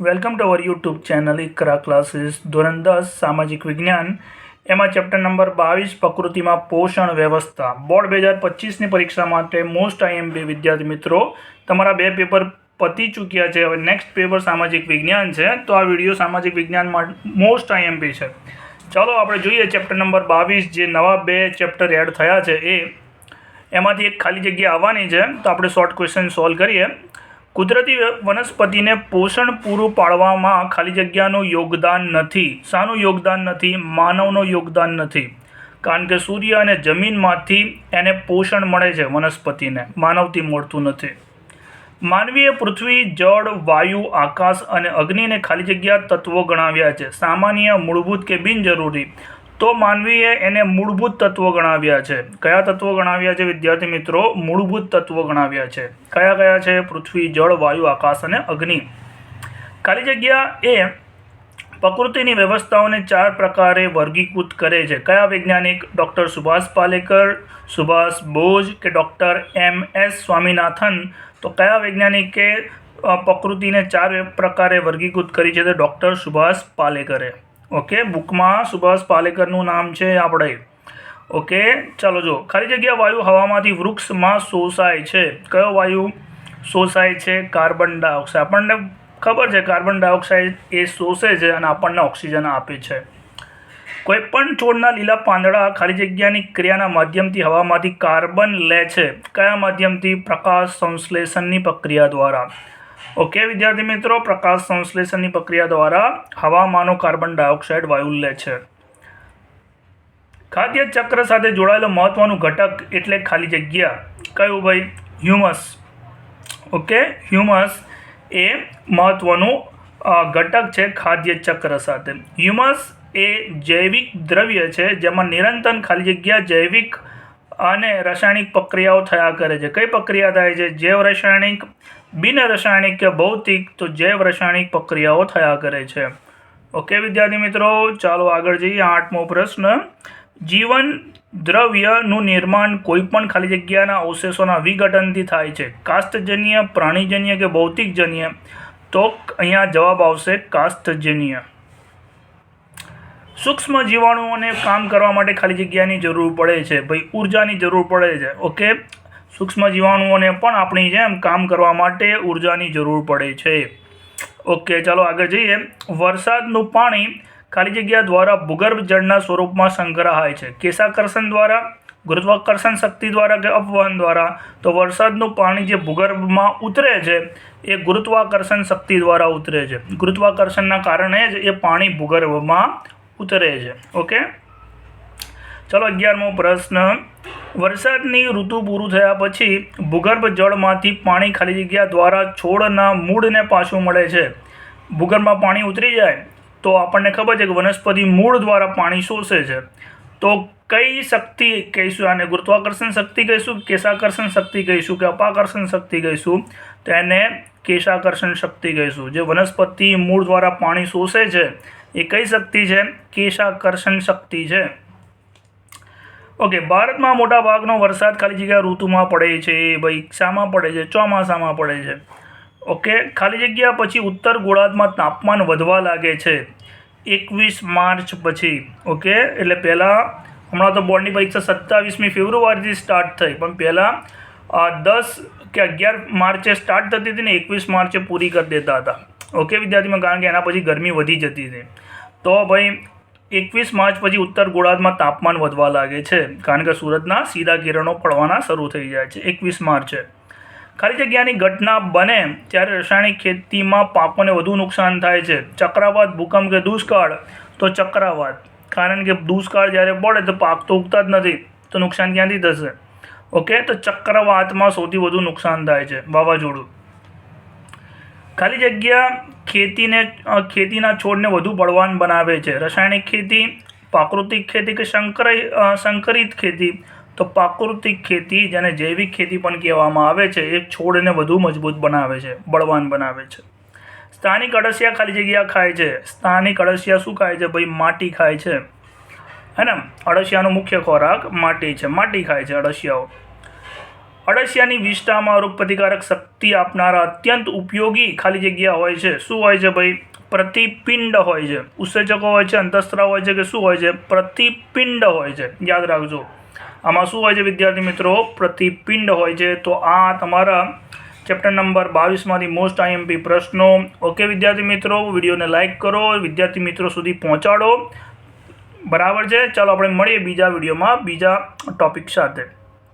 Welcome to our YouTube channel Iqra classes ધોરણ દસ સામાજિક વિજ્ઞાન એમાં ચેપ્ટર નંબર બાવીસ પ્રકૃતિમાં પોષણ વ્યવસ્થા બોર્ડ બે હજાર પચીસની પરીક્ષા માટે મોસ્ટ આઈએમપી વિદ્યાર્થી મિત્રો તમારા બે પેપર પતી ચૂક્યા છે હવે નેક્સ્ટ પેપર સામાજિક વિજ્ઞાન છે તો આ વીડિયો સામાજિક વિજ્ઞાનમાં મોસ્ટ આઈએમપી છે ચાલો આપણે જોઈએ ચેપ્ટર નંબર બાવીસ જે નવા બે ચેપ્ટર એડ થયા છે એ એમાંથી એક ખાલી જગ્યા આવવાની છે તો આપણે શોર્ટ ક્વેશ્ચન સોલ્વ કરીએ કુદરતી વનસ્પતિને પોષણ પૂરું પાડવામાં ખાલી જગ્યાનું યોગદાન નથી. શાનું યોગદાન નથી, માનવનું યોગદાન નથી. કારણ કે સૂર્ય અને જમીનમાંથી એને પોષણ મળે છે વનસ્પતિને, માનવથી મળતું નથી. માનવીય પૃથ્વી, જળ, વાયુ, આકાશ અને અગ્નિને ખાલી જગ્યા તત્વો ગણાવ્યા છે. સામાન્ય, મૂળભૂત કે બિનજરૂરી. તો માનવીએ એને મૂળભૂત તત્વો ગણાવ્યા છે. કયા તત્વો ગણાવ્યા છે? વિદ્યાર્થી મિત્રો, મૂળભૂત તત્વો ગણાવ્યા છે. કયા કયા છે? પૃથ્વી, જળ, વાયુ, આકાશ અને અગ્નિ. ખાલી જગ્યા એ પ્રકૃતિની વ્યવસ્થાઓને ચાર પ્રકારે વર્ગીકૃત કરે છે. કયા વૈજ્ઞાનિક? ડૉક્ટર સુભાષ પાલેકર, સુભાષ બોઝ કે ડૉક્ટર એમ એસ સ્વામિનાથન? તો કયા વૈજ્ઞાનિકે પ્રકૃતિને ચાર પ્રકારે વર્ગીકૃત કરી છે? તો ડૉક્ટર સુભાષ પાલેકરે. ઓકે બુકમાં સુભાષ પાલેકરનું નામ છે આપણે. ઓકે ચાલો જો ખાલી જગ્યા વાયુ હવામાંથી વૃક્ષમાં શોષાય છે. કયો વાયુ શોષાય છે? કાર્બન ડાયોક્સાઇડ આપણને ખબર છે કાર્બન ડાયોક્સાઇડ એ શોષે છે અને આપણને ઓક્સિજન આપે છે. કોઈપણ છોડના લીલા પાંદડા ખાલી જગ્યાની ક્રિયાના માધ્યમથી હવામાંથી કાર્બન લે છે. કયા માધ્યમથી? પ્રકાશ સંશ્લેષણની પ્રક્રિયા દ્વારા. ઓકે, વિદ્યાર્થી મિત્રો, પ્રકાશ સંશ્લેષણની પ્રક્રિયા દ્વારા હવામાંનો કાર્બન ડાયોક્સાઇડ વાયુ લે છે. ખાદ્ય ચક્ર સાથે જોડાયેલો મહત્વનું ઘટક એટલે ખાલી જગ્યા. કયું ભાઈ? હ્યુમસ. ઓકે, હ્યુમસ એ મહત્વનું ઘટક છે ખાદ્ય ચક્ર સાથે. હ્યુમસ એ જૈવિક દ્રવ્ય છે જેમાં નિરંતર ખાલી જગ્યા, જૈવિક અને રાસાયણિક પ્રક્રિયાઓ થયા કરે છે. કઈ પ્રક્રિયા થાય છે? જૈવ રાસાયણિક, બિન રાસાયણિક કે ભૌતિક? તો જૈવ રાસાયણિક પ્રક્રિયાઓ થયા કરે છે. ઓકે, વિદ્યાર્થી મિત્રો, ચાલો આગળ જઈએ. આઠમો પ્રશ્ન. જીવન દ્રવ્યનું નિર્માણ કોઈપણ ખાલી જગ્યાના અવશેષોના વિઘટનથી થાય છે. કાસ્ટજન્ય પ્રાણીજન્ય કે ભૌતિકજન્ય? તો અહીંયા જવાબ આવશે કાસ્ટજન્ય સૂક્ષ્મ જીવાણુઓને કામ કરવા માટે ખાલી જગ્યાની જરૂર પડે છે. ભાઈ, ઉર્જાની જરૂર પડે છે. ઓકે સૂક્ષ્મ જીવાણુઓને પણ આપણી જેમ કામ કરવા માટે ઉર્જાની જરૂર પડે છે. ઓકે ચાલો આગળ જઈએ. વરસાદનું પાણી ખાલી જગ્યા દ્વારા ભૂગર્ભ જળના સ્વરૂપમાં સંગ્રહાય છે. કેશાકર્ષણ દ્વારા, ગુરુત્વાકર્ષણ શક્તિ દ્વારા કે અપવહન દ્વારા? તો વરસાદનું પાણી જે ભૂગર્ભમાં ઉતરે છે, એ ગુરુત્વાકર્ષણ શક્તિ દ્વારા ઉતરે છે. ગુરુત્વાકર્ષણના કારણે જ એ પાણી ભૂગર્ભમાં ઉતરે છે. ઓકે ચલો અગિયારમો પ્રશ્ન. વરસાદની ઋતુ પૂરું થયા પછી ભૂગર્ભ જળમાંથી પાણી ખાલી જગ્યા દ્વારા છોડના મૂળને પાછું મળે છે. ભૂગર્ભમાં પાણી ઉતરી જાય તો આપણને ખબર છે કે વનસ્પતિ મૂળ દ્વારા પાણી શોષે છે. તો કઈ શક્તિ કહીશું? આને ગુરુત્વાકર્ષણ શક્તિ કહીશું, કેશાકર્ષણ શક્તિ કહીશું કે અપાકર્ષણ શક્તિ કહીશું? તો એને કેશાકર્ષણ શક્તિ કહીશું. જે વનસ્પતિ મૂળ દ્વારા પાણી શોષે છે એ કઈ શક્તિ છે? કેશાકર્ષણ શક્તિ છે. ઓકે ભારતમાં મોટા ભાગનો વરસાદ ખાલી જગ્યા ઋતુમાં પડે છે. ભાઈ, શામાં પડે છે, ચોમાસામાં પડે છે. ઓકે ખાલી જગ્યા પછી ઉત્તર ગોળાર્ધમાં તાપમાન વધવા લાગે છે. એકવીસ માર્ચ પછી. ઓકે એટલે પહેલાં હમણાં તો બોર્ડની પરીક્ષા સત્તાવીસમી ફેબ્રુઆરીથી સ્ટાર્ટ થઈ. પણ પહેલાં દસ કે અગિયાર માર્ચે સ્ટાર્ટ થતી હતી ને એકવીસ માર્ચે પૂરી કરી દેતા હતા. ઓકે વિદ્યાર્થીમાં કારણ કે એના પછી ગરમી વધી જતી હતી. તો ભાઈ, એકવીસ માર્ચ પછી ઉત્તર ગોળાર્ધમાં તાપમાન વધવા લાગે છે. કારણ કે સુરતના સીધા કિરણો પડવાના શરૂ થઈ જાય છે. એકવીસ માર્ચે. ખાલી જગ્યાની ઘટના બને ત્યારે રાસાયણિક ખેતીમાં પાકોને વધુ નુકસાન થાય છે. ચક્રવાત, ભૂકંપ કે દુષ્કાળ, તો ચક્રવાત. કારણ કે દુષ્કાળ જ્યારે પડે તો પાક તો ઉગતા જ નથી. તો નુકસાન ક્યાંથી થશે? ઓકે, તો ચક્રવાતમાં સૌથી વધુ નુકસાન થાય છે. વાવાઝોડું. ખાલી જગ્યા ખેતીને ખેતીના છોડને વધુ બળવાન બનાવે છે. રાસાયણિક ખેતી, પ્રાકૃતિક ખેતી કે શંકર સંકરિત ખેતી? તો પ્રાકૃતિક ખેતી જેને જૈવિક ખેતી પણ કહેવામાં આવે છે, એ છોડને વધુ મજબૂત બનાવે છે, બળવાન બનાવે છે. સ્થાનિક અળસિયા ખાલી જગ્યા ખાય છે. સ્થાનિક અળસિયા શું ખાય છે? ભાઈ, માટી ખાય છે. હે ને અળસિયાનો મુખ્ય ખોરાક માટી છે. માટી ખાય છે અળસિયાઓ. અળસિયાની વિષ્ટામાં રોગપ્રતિકારક શક્તિ આપનારા અત્યંત ઉપયોગી ખાલી જગ્યા હોય છે. શું હોય છે ભાઈ? પ્રતિપિંડ હોય છે. ઉત્સેચકો હોય છે, અંતસ્ત્રાવ હોય છે કે શું હોય છે? પ્રતિપિંડ હોય છે. યાદ રાખજો. આમાં શું હોય છે વિદ્યાર્થી મિત્રો? પ્રતિપિંડ હોય છે. તો આ તમારા ચેપ્ટર નંબર બાવીસમાંથી મોસ્ટ આઈએમપી પ્રશ્નો. ઓકે વિદ્યાર્થી મિત્રો, વિડીયોને લાઇક કરો, વિદ્યાર્થી મિત્રો સુધી પહોંચાડો. બરાબર છે? ચાલો આપણે મળીએ બીજા વિડીયોમાં, બીજા ટોપિક સાથે.